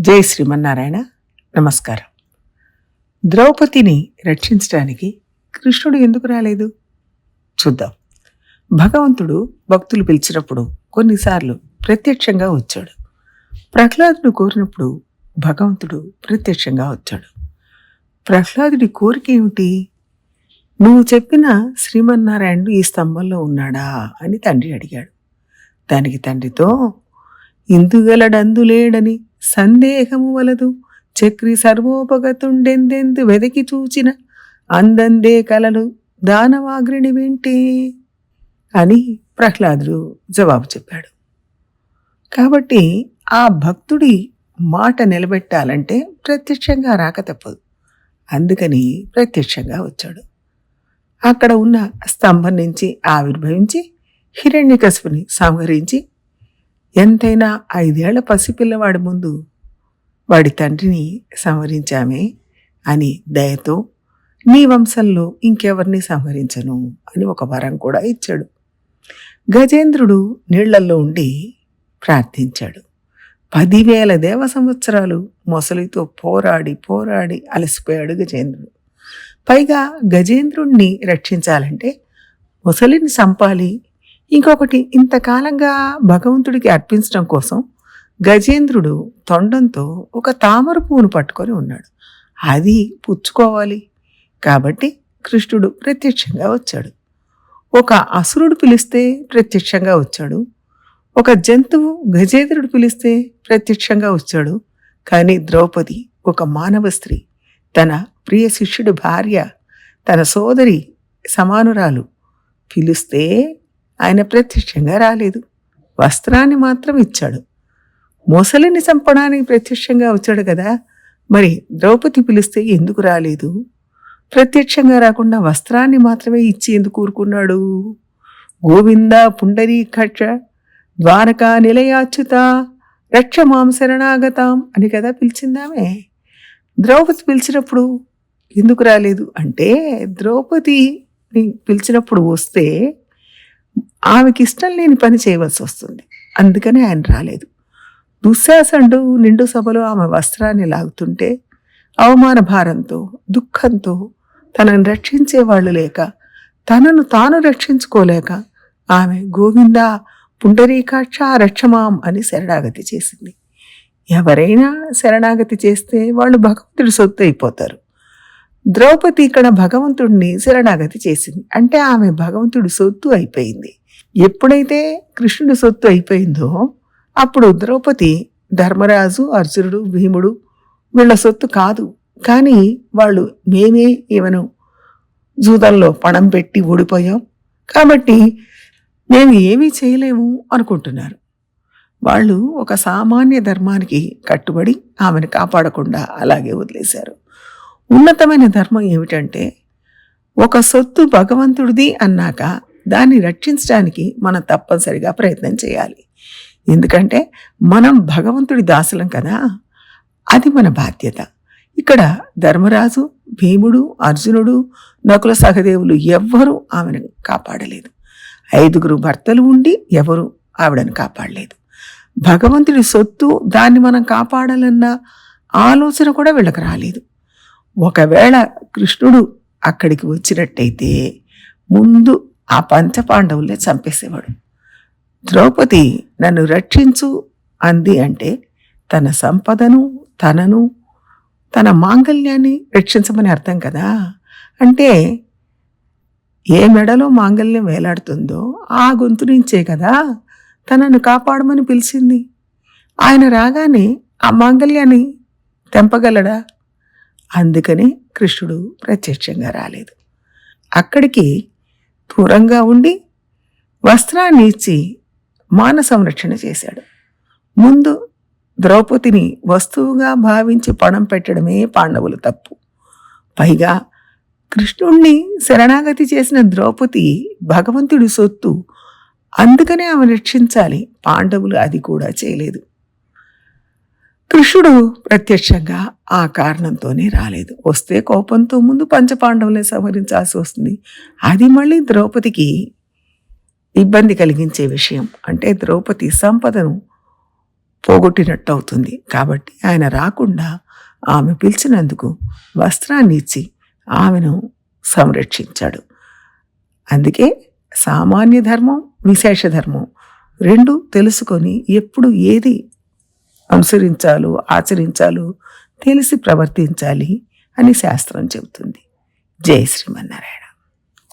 జై శ్రీమన్నారాయణ. నమస్కారం. ద్రౌపదిని రక్షించడానికి కృష్ణుడు ఎందుకు రాలేదు? చూద్దాం. భగవంతుడు భక్తులు పిలిచినప్పుడు కొన్నిసార్లు ప్రత్యక్షంగా వచ్చాడు. ప్రహ్లాదుడు కోరినప్పుడు భగవంతుడు ప్రత్యక్షంగా వచ్చాడు. ప్రహ్లాదుడి కోరిక ఏమిటి? నువ్వు చెప్పిన శ్రీమన్నారాయణుడు ఈ స్తంభంలో ఉన్నాడా అని తండ్రి అడిగాడు. దానికి తండ్రితో ఇందుగలడందులేడని సందేహము వలదు. చక్రి సర్వోపగతుండెందెందు వెదకి చూచిన అందందే కలలు దానవాగ్రిని వింటే అని ప్రహ్లాదుడు జవాబు చెప్పాడు. కాబట్టి ఆ భక్తుడి మాట నిలబెట్టాలంటే ప్రత్యక్షంగా రాక తప్పదు. అందుకని ప్రత్యక్షంగా వచ్చాడు. అక్కడ ఉన్న స్తంభం నుంచి ఆవిర్భవించి హిరణ్యకశపుని సంహరించి ఎంతైనా ఐదేళ్ళ పసిపిల్లవాడి ముందు వాడి తండ్రిని సంహరించామే అని దయతో నీ వంశంలో ఇంకెవరిని సంహరించను అని ఒక వరం కూడా ఇచ్చాడు. గజేంద్రుడు నీళ్ళల్లో ఉండి ప్రార్థించాడు. పదివేల దేవ సంవత్సరాలు మొసలితో పోరాడి పోరాడి అలసిపోయాడు గజేంద్రుడు. పైగా గజేంద్రుణ్ణి రక్షించాలంటే మొసలిని సంపాలి ఇంకొకటి ఇంతకాలంగా భగవంతుడికి అర్పించడం కోసం గజేంద్రుడు తొండంతో ఒక తామర పువ్వును పట్టుకొని ఉన్నాడు. అది పుచ్చుకోవాలి. కాబట్టి కృష్ణుడు ప్రత్యక్షంగా వచ్చాడు. ఒక అసురుడు పిలిస్తే ప్రత్యక్షంగా వచ్చాడు. ఒక జంతువు గజేంద్రుడు పిలిస్తే ప్రత్యక్షంగా వచ్చాడు. కానీ ద్రౌపది ఒక మానవ స్త్రీ తన ప్రియ శిష్యుడు భార్య తన సోదరి సమానురాలు పిలిస్తే ఆయన ప్రత్యక్షంగా రాలేదు. వస్త్రాన్ని మాత్రం ఇచ్చాడు. మొసలిని చంపడానికి ప్రత్యక్షంగా వచ్చాడు కదా మరి ద్రౌపది పిలిస్తే ఎందుకు రాలేదు? ప్రత్యక్షంగా రాకుండా వస్త్రాన్ని మాత్రమే ఇచ్చి ఎందుకు కూరుకున్నాడు గోవింద పుండరీ కక్ష ద్వారకా నిలయాచ్యుత రక్ష మాం శరణాగతాం అని కదా పిలిచిందామే. ద్రౌపది పిలిచినప్పుడు ఎందుకు రాలేదు? అంటే ద్రౌపదిని పిలిచినప్పుడు వస్తే ఆమెకి ఇష్టం లేని పని చేయవలసి వస్తుంది. అందుకనే ఆయన రాలేదు. దుశ్శాసనుడు నిండు సభలో ఆమె వస్త్రాన్ని లాగుతుంటే అవమాన భారంతో దుఃఖంతో తనను రక్షించే వాళ్ళు లేక తనను తాను రక్షించుకోలేక ఆమె గోవింద పుండరీకాక్ష రక్షమాం అని శరణాగతి చేసింది. ఎవరైనా శరణాగతి చేస్తే వాళ్ళు భగవంతుడి సొత్తు అయిపోతారు. ద్రౌపది ఇక్కడ భగవంతుడిని శరణాగతి చేసింది. అంటే ఆమె భగవంతుడి సొత్తు అయిపోయింది. ఎప్పుడైతే కృష్ణుడి సొత్తు అయిపోయిందో అప్పుడు ద్రౌపది ధర్మరాజు అర్జునుడు భీముడు వీళ్ళ సొత్తు కాదు. కానీ వాళ్ళు మేమే ఈమెను జూదంలో పణం పెట్టి ఓడిపోయాం. కాబట్టి మేము ఏమీ చేయలేము అనుకుంటున్నారు. వాళ్ళు ఒక సామాన్య ధర్మానికి కట్టుబడి ఆమెను కాపాడకుండా అలాగే వదిలేశారు. ఉన్నతమైన ధర్మం ఏమిటంటే ఒక సొత్తు భగవంతుడిది అన్నాక దాన్ని రక్షించడానికి మనం తప్పనిసరిగా ప్రయత్నం చేయాలి. ఎందుకంటే మనం భగవంతుడి దాసులం కదా అది మన బాధ్యత. ఇక్కడ ధర్మరాజు భీముడు అర్జునుడు నకుల సహదేవులు ఎవ్వరూ ఆమెను కాపాడలేదు. ఐదుగురు భర్తలు ఉండి ఎవరు ఆవిడను కాపాడలేదు. భగవంతుడి సొత్తు దాన్ని మనం కాపాడాలన్న ఆలోచన కూడా వీళ్ళకి రాలేదు. ఒకవేళ కృష్ణుడు అక్కడికి వచ్చినట్టయితే ముందు ఆ పంచపాండవులే చంపేసేవాడు. ద్రౌపది నన్ను రక్షించు అంది అంటే తన సంపదను తనను తన మాంగల్యాన్ని రక్షించమని అర్థం కదా? అంటే ఏ మెడలో మాంగల్యం వేలాడుతుందో ఆ గొంతు నుంచే కదా తనను కాపాడమని పిలిచింది. ఆయన రాగానే ఆ మాంగల్యాన్ని తెంపగలడా? అందుకని కృష్ణుడు ప్రత్యక్షంగా రాలేదు. అక్కడికి దూరంగా ఉండి వస్త్రాన్ని ఇచ్చి మాన సంరక్షణ చేశాడు. ముందు ద్రౌపదిని వస్తువుగా భావించి పణం పెట్టడమే పాండవులు తప్పు. పైగా కృష్ణుణ్ణి శరణాగతి చేసిన ద్రౌపది భగవంతుడి సొత్తు అందుకనే ఆమె రక్షించాలి. పాండవులు అది కూడా చేయలేదు. కృష్ణుడు ప్రత్యక్షంగా ఆ కారణంతోనే రాలేదు. వస్తే కోపంతో ముందు పంచపాండవుల్ని సంహరించాల్సి వస్తుంది. అది మళ్ళీ ద్రౌపదికి ఇబ్బంది కలిగించే విషయం. అంటే ద్రౌపది సంపదను పోగొట్టినట్టు అవుతుంది కాబట్టి ఆయన రాకుండా ఆమె పిలిచినందుకు వస్త్రాన్ని ఇచ్చి ఆమెను సంరక్షించాడు. అందుకే సామాన్య ధర్మం విశేష ధర్మం రెండు తెలుసుకొని ఎప్పుడు ఏది అనుసరించాలో ఆచరించాలో తెలిసి ప్రవర్తించాలి అని శాస్త్రం చెబుతుంది. జయ శ్రీమన్నారాయణ.